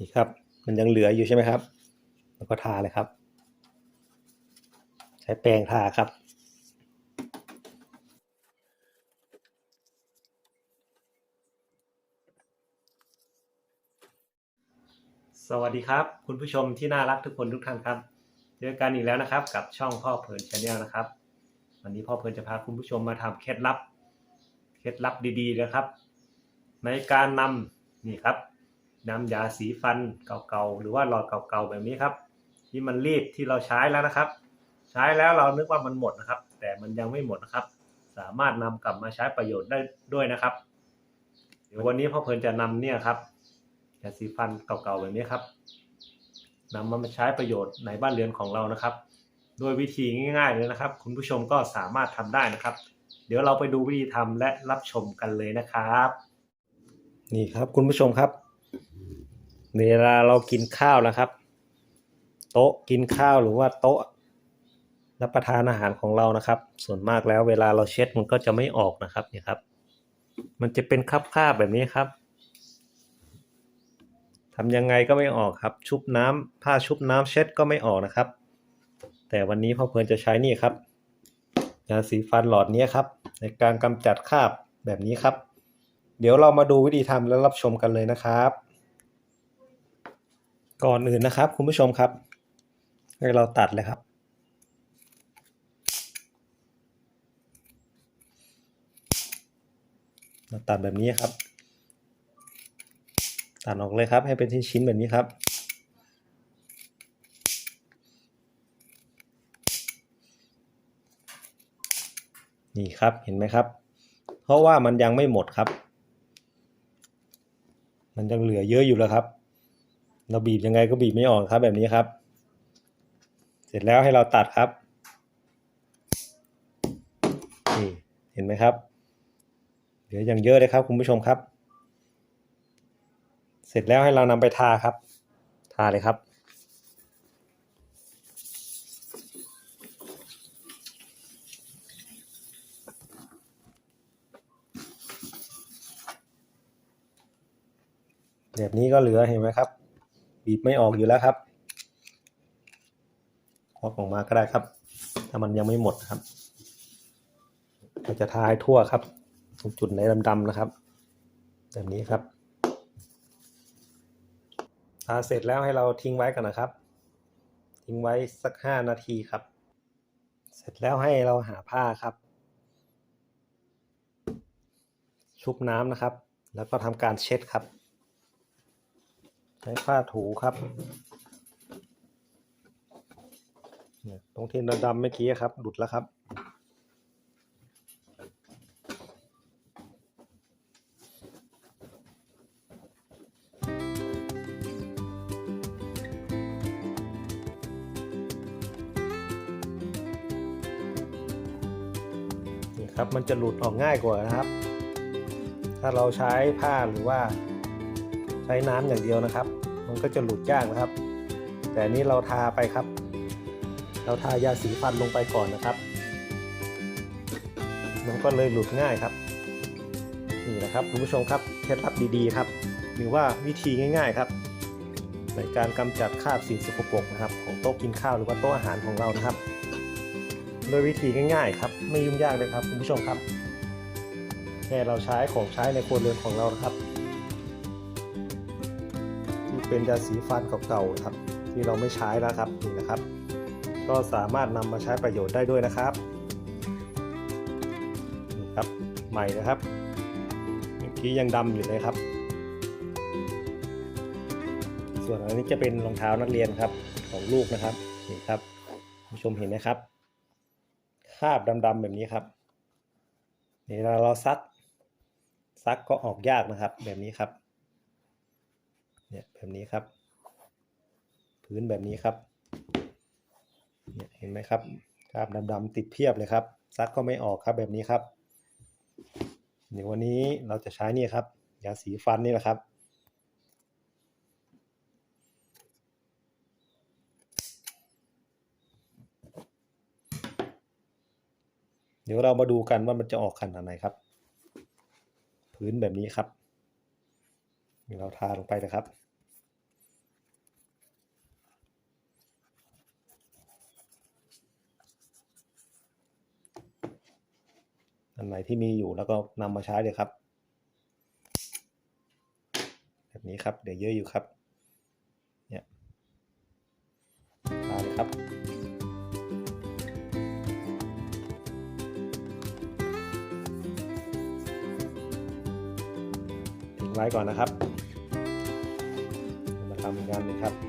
นี่ครับ มันยังเหลืออยู่ใช่ไหมครับ แล้วก็ทาเลยครับ ใช้แปรงทาครับสวัสดีครับ คุณผู้ชมที่น่ารักทุกคนทุกท่านครับเจอกันอีกแล้วนะครับ กับช่องพ่อเพลินชาแนลนะครับ วันนี้พ่อเพลินจะพาคุณผู้ชมมาทำเคล็ดลับ เคล็ดลับดีๆนะครับ ในการนำนี่ครับ นำยาสีฟันเก่าๆหรือว่าหลอดเก่าๆแบบนี้ครับ ที่มันรีดที่เราใช้แล้วนะครับ ใช้แล้วเรานึกว่ามันหมดนะครับ แต่มันยังไม่หมดนะครับ สามารถนำกลับมาใช้ประโยชน์ได้ด้วยนะครับ เดี๋ยววันนี้พ่อเพลินจะนำเนี่ยครับยาสีฟันเก่าๆแบบนี้ครับนำมาใช้ประโยชน์ในบ้านเรือนของเรานะครับ โดยวิธีง่าย ๆ เลยนะครับ คุณผู้ชมก็สามารถทำได้นะครับ เดี๋ยวเราไปดูวิธีทำและรับชมกันเลยนะครับ นี่ครับคุณผู้ชมครับ เวลาเรากินข้าวนะครับ โต๊ะกินข้าวหรือว่าโต๊ะรับประทานอาหารของเรานะครับ ส่วนมากแล้วเวลาเราเช็ดมันก็จะไม่ออกนะครับเนี่ยครับ มันจะเป็นคราบๆแบบนี้ครับทำยังไงก็ไม่ออกครับ ชุบน้ำผ้าชุบน้ำเช็ดก็ไม่ออกนะครับ แต่วันนี้พ่อเพลินจะใช้นี่ครับยาสีฟันหลอดนี้ครับ ในการกำจัดคราบแบบนี้ครับ เดี๋ยวเรามาดูวิธีทำและรับชมกันเลยนะครับ ก่อนอื่นนะครับ คุณผู้ชมครับให้เราตัดเลยครับ เราตัดแบบนี้ครับ ตัดออกเลยครับ ให้เป็นชิ้นๆแบบนี้ครับนี่ครับเห็นไหมครับ เพราะว่ามันยังไม่หมดครับ มันยังเหลือเยอะอยู่แล้วครับ เราบีบยังไงก็บีบไม่ออกครับแบบนี้ครับ เสร็จแล้วให้เราตัดครับนี่เห็นไหมครับ เหลืออย่างเยอะเลยครับคุณผู้ชมครับ เสร็จแล้วให้เรานำไปทาครับ ทาเลยครับแบบนี้ก็เหลือเห็นไหมครับ บีบไม่ออกอยู่แล้วครับควักออกมาก็ได้ครับ ถ้ามันยังไม่หมดครับเราจะทาให้ทั่วครับตรงจุดไหนดำๆนะครับ แบบนี้ครับทาเสร็จแล้วให้เราทิ้งไว้กันนะครับ ทิ้งไว้สักห้านาทีครับ เสร็จแล้วให้เราหาผ้าครับ ชุบน้ำนะครับ แล้วก็ทำการเช็ดครับ ช้ผ้าถูครับ ตรงที่ดำเมื่อกี้ครับ หลุดแล้วครับ นี่ครับ มันจะหลุดออกง่ายกว่านะครับ ถ้าเราใช้ผ้าหรือว่าใช้น้ำอย่างเดียวนะครับ มันก็จะหลุดยากนะครับ แต่นี้เราทาไปครับ เราทายาสีฟันลงไปก่อนนะครับ มันก็เลยหลุดง่ายครับ นี่นะครับคุณผู้ชมครับเคล็ดลับดีๆครับ หรือว่าวิธีง่ายๆครับในการกำจัดคราบสิ่งสกปรกนะครับ ของโต๊ะกินข้าวหรือว่าโต๊ะอาหารของเรานะครับ โดยวิธีง่ายๆครับ ไม่ยุ่งยากเลยครับคุณผู้ชมครับแค่เราใช้ของใช้ในครัวเรือนของเรานะครับ เป็นยาสีฟันเก่าๆครับ ที่เราไม่ใช้แล้วครับนี่นะครับ ก็สามารถนำมาใช้ประโยชน์ได้ด้วยนะครับนี่ครับใหม่นะครับเมื่อกี้ยังดำอยู่เลยครับ ส่วนอันนี้จะเป็นรองเท้านักเรียนครับของลูกนะครับนี่ครับผู้ชมเห็นไหมครับคราบดำๆแบบนี้ครับเวลาเราซักซักก็ออกยากนะครับแบบนี้ครับ เนี่ยแบบนี้ครับ พื้นแบบนี้ครับเนี่ยเห็นไหมครับคราบดำๆติดเพียบเลยครับ ซักก็ไม่ออกครับแบบนี้ครับเดี๋ยววันนี้เราจะใช้นี่ครับยาสีฟันนี่แหละครับ เดี๋ยวเรามาดูกันว่ามันจะออกขนาดไหนครับ พื้นแบบนี้ครับ เราทาลงไปนะครับ อันไหนที่มีอยู่แล้วก็นำมาใช้เลยครับ แบบนี้ครับ เดี๋ยวเยอะอยู่ครับ เนี่ยทาเลยครับ ทิ้งไว้ก่อนนะครับ มาทำกงานนะครับ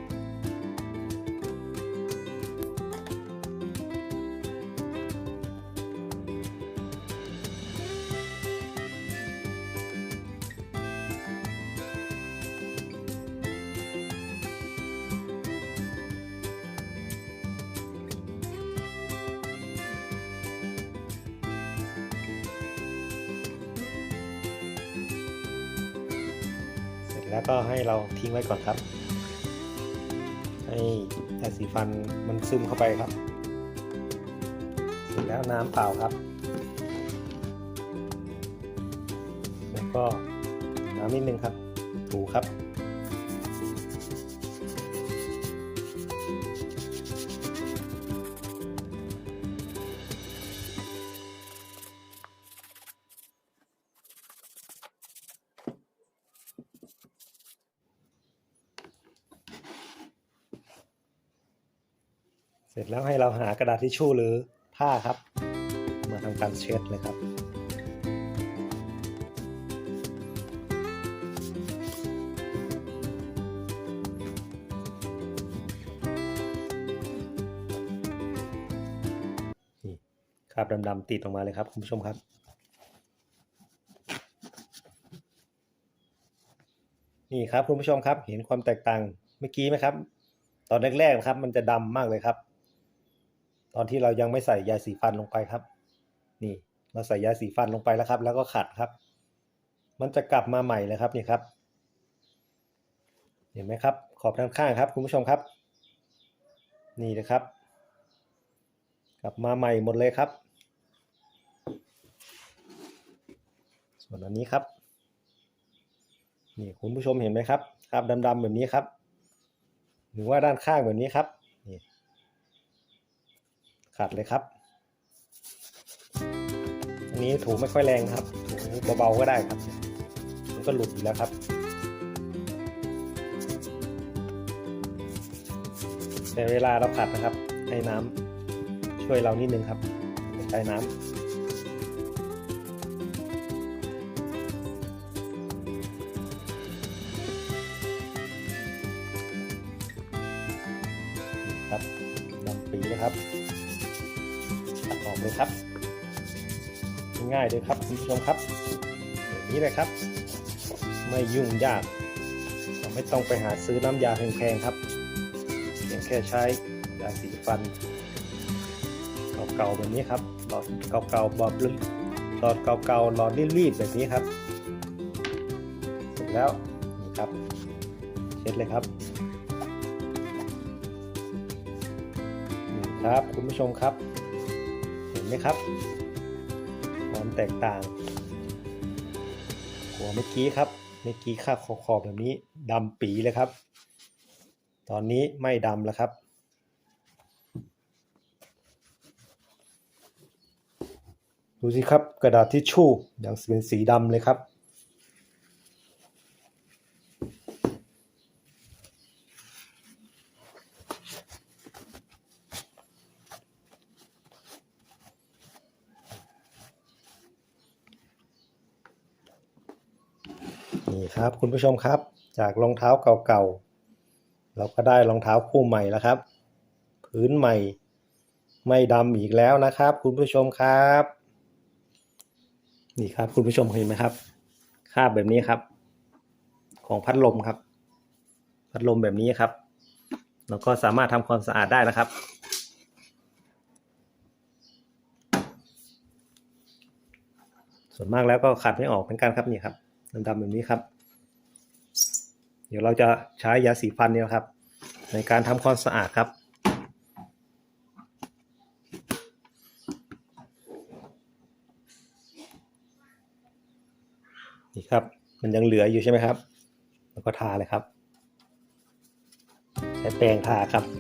แล้วก็ให้เราทิ้งไว้ก่อนครับ ให้ยาสีฟันมันซึมเข้าไปครับ เสร็จแล้วน้ำเปล่าครับ แล้วก็น้ำนิดนึงครับ ถูครับ แล้วให้เราหากระดาษทิชชู่หรือผ้าครับ มาทำการเช็ดเลยครับนี่คราบดำๆติดออกมาเลยครับคุณผู้ชมครับนี่ครับคุณผู้ชมครับเห็นความแตกต่างเมื่อกี้ไหมครับ ตอนแรกๆนะครับ มันจะดำมากเลยครับ ตอนที่เรายังไม่ใส่ยาสีฟันลงไปครับ นี่เราใส่ยาสีฟันลงไปแล้วครับ แล้วก็ขัดครับ มันจะกลับมาใหม่เลยครับนี่ครับ เห็นไหมครับ ขอบด้านข้างครับคุณผู้ชมครับ นี่นะครับ กลับมาใหม่หมดเลยครับ ส่วนอันนี้ครับ นี่คุณผู้ชมเห็นไหมครับคราบดำๆแบบนี้ครับ หรือว่าด้านข้างแบบนี้ครับ ขัดเลยครับ อันนี้ถูไม่ค่อยแรงครับถูเบาๆก็ได้ครับ มันก็หลุดอยู่แล้วครับแต่เวลาเราขัดนะครับ ให้น้ำช่วยเรานิดนึงครับใช้น้ำนี่ครับดำปีเลยครับ เลยครับ ง่ายเลยครับคุณผู้ชมครับแบบนี้เลยครับ ไม่ยุ่งยากไม่ต้องไปหาซื้อน้ำยาแพงๆครับเพียงแค่ใช้ยาสีฟันเก่าๆแบบนี้ครับหลอดเก่าๆบอบลึหลอดเก่าๆหลอดรีบๆแบบนี้ครับเสร็จแล้วนี่ครับเช็ดเลยครับนี่ครับคุณผู้ชมครับ ไหมครับ ความแตกต่าง หัวเมื่อกี้ครับเมื่อกี้ค่าบขอบๆแบบนี้ดำปีเลยครับ ตอนนี้ไม่ดำแล้วครับ ดูสิครับกระดาษทิชชู่ยังเป็นสีดำเลยครับ นี่ครับคุณผู้ชมครับ จากรองเท้าเก่าๆ เราก็ได้รองเท้าคู่ใหม่แล้วครับ พื้นใหม่ ไม่ดำอีกแล้วนะครับ คุณผู้ชมครับ นี่ครับคุณผู้ชมเห็นไหมครับคาบแบบนี้ครับ ของพัดลมครับ พัดลมแบบนี้ครับเราก็สามารถทำความสะอาดได้นะครับ ส่วนมากแล้วก็ขัดไม่ออกเหมือนกันครับนี่ครับ ดำๆแบบนี้ครับ เดี๋ยวเราจะใช้ยาสีฟันเนี่ยครับ ในการทำความสะอาดครับนี่ครับ มันยังเหลืออยู่ใช่ไหมครับ แล้วก็ทาเลยครับ ใช้แปรงทาครับ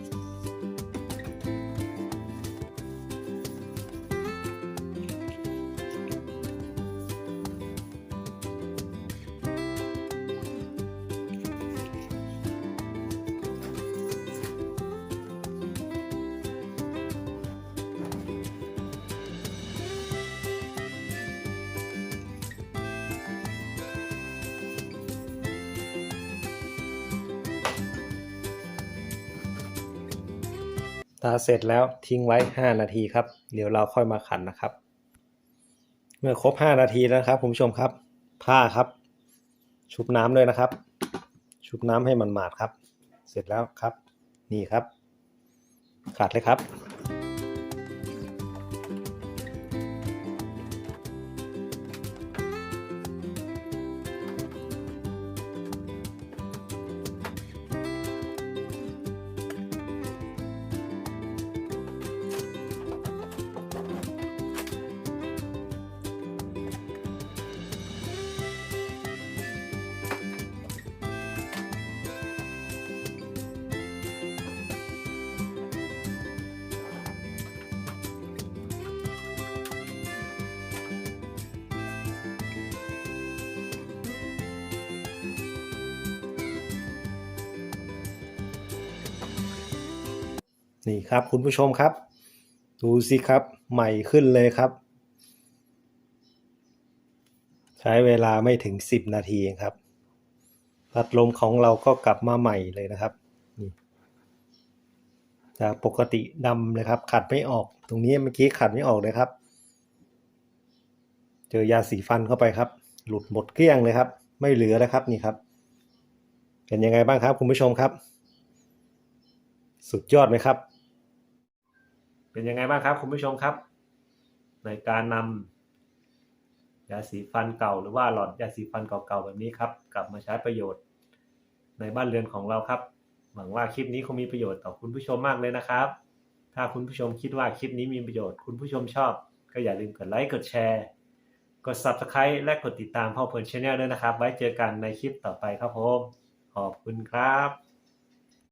ทาเสร็จแล้วทิ้งไว้ 5 นาทีครับ เดี๋ยวเราค่อยมาขันนะครับ เมื่อครบ 5 นาทีแล้วครับคุณผู้ชมครับผ้าครับ ชุบน้ำเลยนะครับ ชุบน้ำให้มันหมาดครับ เสร็จแล้วครับ นี่ครับ ขัดเลยครับ นี่ครับคุณผู้ชมครับ ดูสิครับใหม่ขึ้นเลยครับ ใช้เวลาไม่ถึง 10 นาทีครับ พัดลมของเราก็กลับมาใหม่เลยนะครับนี่จากปกติดำเลยครับ ขัดไม่ออกตรงนี้เมื่อกี้ขัดไม่ออกเลยครับ เจอยาสีฟันเข้าไปครับ หลุดหมดเกลี้ยงเลยครับ ไม่เหลือแล้วครับนี่ครับ เป็นยังไงบ้างครับคุณผู้ชมครับ สุดยอดไหมครับ เป็นยังไงบ้างครับคุณผู้ชมครับ ในการนำยาสีฟันเก่าหรือว่าหลอดยาสีฟันเก่าๆแบบนี้ครับ กลับมาใช้ประโยชน์ ในบ้านเรือนของเราครับ หวังว่าคลิปนี้คงมีประโยชน์ต่อคุณผู้ชมมากเลยนะครับ ถ้าคุณผู้ชมคิดว่าคลิปนี้มีประโยชน์ คุณผู้ชมชอบ ก็อย่าลืมกดไลค์กดแชร์กด Subscribe และกดติดตามพ่อเพลินชาแนลด้วยนะครับ ไว้เจอกันในคลิปต่อไปครับผม ขอบคุณครับ